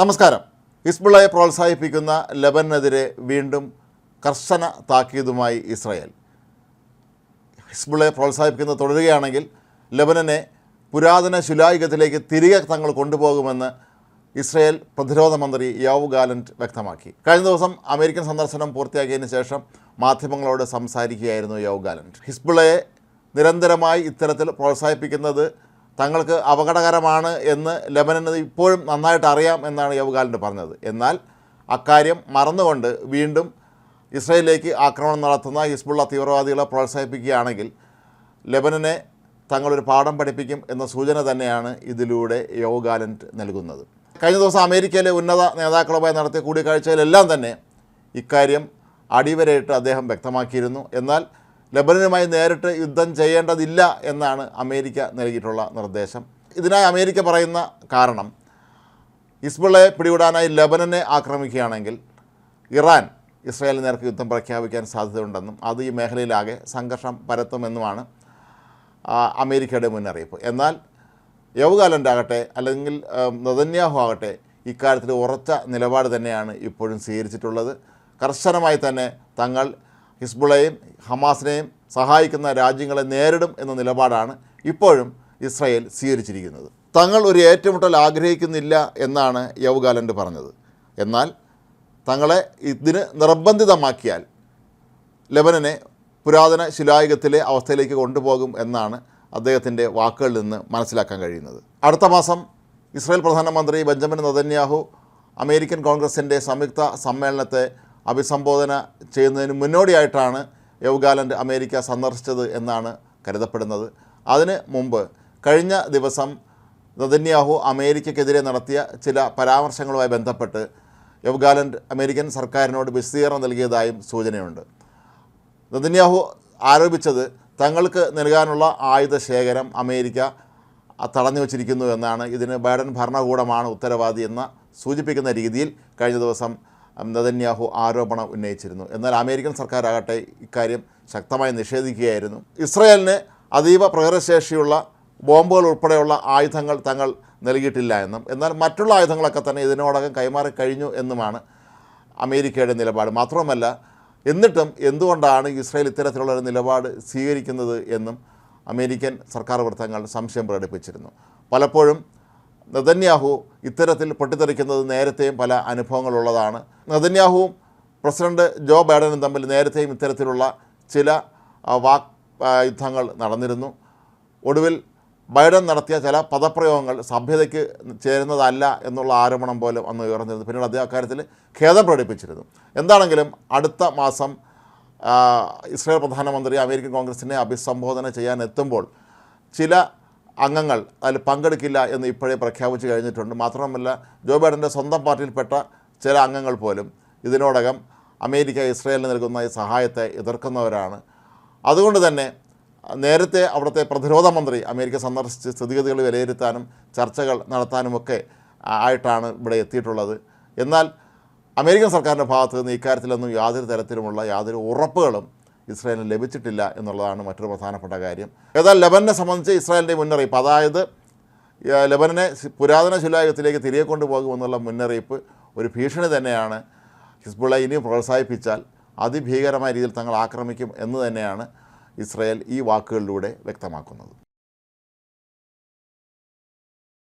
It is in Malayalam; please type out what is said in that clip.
നമസ്കാരം. ഹിസ്ബുള്ളയെ പ്രോത്സാഹിപ്പിക്കുന്ന ലബനെതിരെ വീണ്ടും കർശന താക്കീതുമായി ഇസ്രായേൽ. ഹിസ്ബുള്ളയെ പ്രോത്സാഹിപ്പിക്കുന്നത് തുടരുകയാണെങ്കിൽ ലബനനെ പുരാതന ശിലായുഗത്തിലേക്ക് തിരികെ തങ്ങൾ കൊണ്ടുപോകുമെന്ന് ഇസ്രായേൽ പ്രതിരോധ മന്ത്രി യാവു ഗാലന്റ് വ്യക്തമാക്കി. കഴിഞ്ഞ ദിവസം അമേരിക്കൻ സന്ദർശനം പൂർത്തിയാക്കിയതിന് ശേഷം മാധ്യമങ്ങളോട് സംസാരിക്കുകയായിരുന്നു യാവു ഗാലന്റ് ഹിസ്ബുള്ളയെ നിരന്തരമായി ഇത്തരത്തിൽ പ്രോത്സാഹിപ്പിക്കുന്നത് തങ്ങൾക്ക് അപകടകരമാണ് എന്ന് ലബനന് ഇപ്പോഴും നന്നായിട്ട് അറിയാം എന്നാണ് യോവ് പറഞ്ഞത്. എന്നാൽ അക്കാര്യം മറന്നുകൊണ്ട് വീണ്ടും ഇസ്രയേലിലേക്ക് ആക്രമണം നടത്തുന്ന ഹിസ്ബുള്ള തീവ്രവാദികളെ പ്രോത്സാഹിപ്പിക്കുകയാണെങ്കിൽ ലെബനനെ തങ്ങളൊരു പാഠം പഠിപ്പിക്കും എന്ന സൂചന തന്നെയാണ് ഇതിലൂടെ യോഗാലന്റ് നൽകുന്നത്. കഴിഞ്ഞ ദിവസം അമേരിക്കയിലെ ഉന്നത നേതാക്കളുമായി നടത്തിയ കൂടിക്കാഴ്ചയിലെല്ലാം തന്നെ ഇക്കാര്യം അടിവരയിട്ട് അദ്ദേഹം വ്യക്തമാക്കിയിരുന്നു. എന്നാൽ ലെബനനുമായി നേരിട്ട് യുദ്ധം ചെയ്യേണ്ടതില്ല എന്നാണ് അമേരിക്ക നൽകിയിട്ടുള്ള നിർദ്ദേശം. ഇതിനായി അമേരിക്ക പറയുന്ന കാരണം ഹിസ്ബുള്ളയെ പിടികൂടാനായി ലബനനെ ആക്രമിക്കുകയാണെങ്കിൽ ഇറാൻ ഇസ്രായേലിന് നേർക്ക് യുദ്ധം പ്രഖ്യാപിക്കാൻ സാധ്യതയുണ്ടെന്നും അത് ഈ മേഖലയിലാകെ സംഘർഷം പരത്തുമെന്നുമാണ് അമേരിക്കയുടെ മുന്നറിയിപ്പ്. എന്നാൽ യവുകാലന്റെ ആകട്ടെ അല്ലെങ്കിൽ നദന്യാഹു ആകട്ടെ ഇക്കാര്യത്തിൽ ഉറച്ച നിലപാട് തന്നെയാണ് ഇപ്പോഴും സ്വീകരിച്ചിട്ടുള്ളത്. കർശനമായി തന്നെ തങ്ങൾ ഹിസ്ബുളയെയും ഹമാസിനെയും സഹായിക്കുന്ന രാജ്യങ്ങളെ നേരിടും എന്ന നിലപാടാണ് ഇപ്പോഴും ഇസ്രായേൽ സ്വീകരിച്ചിരിക്കുന്നത്. തങ്ങൾ ഒരു ഏറ്റുമുട്ടൽ ആഗ്രഹിക്കുന്നില്ല എന്നാണ് യവുകാലന്റെ പറഞ്ഞത്. എന്നാൽ തങ്ങളെ ഇതിന് നിർബന്ധിതമാക്കിയാൽ ലബനനെ പുരാതന ശിലായുഗത്തിലെ അവസ്ഥയിലേക്ക് കൊണ്ടുപോകും എന്നാണ് അദ്ദേഹത്തിന്റെ വാക്കുകളിൽ നിന്ന് മനസ്സിലാക്കാൻ കഴിയുന്നത്. അടുത്ത മാസം ഇസ്രായേൽ പ്രധാനമന്ത്രി ബെഞ്ചമിൻ നദന്യാഹു അമേരിക്കൻ കോൺഗ്രസിന്റെ സംയുക്ത സമ്മേളനത്തെ അഭിസംബോധന ചെയ്യുന്നതിന് മുന്നോടിയായിട്ടാണ് യൗഗാലൻഡ് അമേരിക്ക സന്ദർശിച്ചത് എന്നാണ് കരുതപ്പെടുന്നത്. അതിന് മുമ്പ് കഴിഞ്ഞ ദിവസം നദന്യാഹു അമേരിക്കയ്ക്കെതിരെ നടത്തിയ ചില പരാമർശങ്ങളുമായി ബന്ധപ്പെട്ട് യവ്ഗാലൻഡ് അമേരിക്കൻ സർക്കാരിനോട് വിശദീകരണം നൽകിയതായും സൂചനയുണ്ട്. നദന്യാഹു ആരോപിച്ചത് തങ്ങൾക്ക് നൽകാനുള്ള ആയുധ ശേഖരം അമേരിക്ക തടഞ്ഞു വച്ചിരിക്കുന്നു എന്നാണ്. ഇതിന് ബൈഡൻ ഭരണകൂടമാണ് ഉത്തരവാദി എന്ന സൂചിപ്പിക്കുന്ന രീതിയിൽ കഴിഞ്ഞ ദിവസം നെതന്യാഹു ആരോപണം ഉന്നയിച്ചിരുന്നു. എന്നാൽ അമേരിക്കൻ സർക്കാരാകട്ടെ ഇക്കാര്യം ശക്തമായി നിഷേധിക്കുകയായിരുന്നു. ഇസ്രയേലിന് അതീവ പ്രഹരശേഷിയുള്ള ബോംബുകൾ ഉൾപ്പെടെയുള്ള ആയുധങ്ങൾ തങ്ങൾ നൽകിയിട്ടില്ല എന്നും എന്നാൽ മറ്റുള്ള ആയുധങ്ങളൊക്കെ തന്നെ ഇതിനോടകം കൈമാറി കഴിഞ്ഞു എന്നുമാണ് അമേരിക്കയുടെ നിലപാട്. മാത്രമല്ല എന്നിട്ടും എന്തുകൊണ്ടാണ് ഇസ്രായേൽ ഇത്തരത്തിലുള്ള ഒരു നിലപാട് സ്വീകരിക്കുന്നത് എന്നും അമേരിക്കൻ സർക്കാർ വൃത്തങ്ങൾ സംശയം പ്രകടിപ്പിച്ചിരുന്നു. പലപ്പോഴും നെതന്യാഹു ഇത്തരത്തിൽ പൊട്ടിത്തെറിക്കുന്നത് നേരത്തെയും പല അനുഭവങ്ങളുള്ളതാണ്. നെതന്യാഹുവും പ്രസിഡന്റ് ജോ ബൈഡനും തമ്മിൽ നേരത്തെയും ഇത്തരത്തിലുള്ള ചില വാക് യുദ്ധങ്ങൾ നടന്നിരുന്നു. ഒടുവിൽ ബൈഡൻ നടത്തിയ ചില പദപ്രയോഗങ്ങൾ സഭ്യതയ്ക്ക് ചേരുന്നതല്ല എന്നുള്ള ആരോപണം പോലും അന്ന് ഉയർന്നിരുന്നു. പിന്നീട് അദ്ദേഹം അക്കാര്യത്തിൽ ഖേദം പ്രകടിപ്പിച്ചിരുന്നു. എന്താണെങ്കിലും അടുത്ത മാസം ഇസ്രായേൽ പ്രധാനമന്ത്രി അമേരിക്കൻ കോൺഗ്രസിനെ അഭിസംബോധന ചെയ്യാൻ എത്തുമ്പോൾ ചില അംഗങ്ങൾ അതിൽ പങ്കെടുക്കില്ല എന്ന് ഇപ്പോഴേ പ്രഖ്യാപിച്ചു കഴിഞ്ഞിട്ടുണ്ട്. മാത്രമല്ല ജോ ബൈഡന്റെ സ്വന്തം പാർട്ടിയിൽപ്പെട്ട ചില അംഗങ്ങൾ പോലും ഇതിനോടകം അമേരിക്ക ഇസ്രയേലിന് നൽകുന്ന ഈ സഹായത്തെ എതിർക്കുന്നവരാണ്. അതുകൊണ്ട് തന്നെ നേരത്തെ അവിടുത്തെ പ്രതിരോധ മന്ത്രി അമേരിക്ക സന്ദർശിച്ച് സ്ഥിതിഗതികൾ വിലയിരുത്താനും ചർച്ചകൾ നടത്താനുമൊക്കെ ആയിട്ടാണ് ഇവിടെ എത്തിയിട്ടുള്ളത്. എന്നാൽ അമേരിക്കൻ സർക്കാരിന്റെ ഭാഗത്ത് നിന്ന് ഇക്കാര്യത്തിലൊന്നും യാതൊരു തരത്തിലുമുള്ള യാതൊരു ഉറപ്പുകളും ഇസ്രായേലിന് ലഭിച്ചിട്ടില്ല എന്നുള്ളതാണ് മറ്റൊരു പ്രധാനപ്പെട്ട കാര്യം. ഏതായാലും ലെബനെ സംബന്ധിച്ച് ഇസ്രായേലിന്റെ മുന്നറിയിപ്പ് അതായത് ലെബനെ പുരാതന ശിലായുഗത്തിലേക്ക് തിരികെ കൊണ്ടുപോകുമെന്നുള്ള മുന്നറിയിപ്പ് ഒരു ഭീഷണി തന്നെയാണ്. ഹിസ്ബുള്ള ഇനിയും പ്രോത്സാഹിപ്പിച്ചാൽ അതിഭീകരമായ രീതിയിൽ തങ്ങൾ ആക്രമിക്കും എന്ന് തന്നെയാണ് ഇസ്രായേൽ ഈ വാക്കുകളിലൂടെ വ്യക്തമാക്കുന്നത്.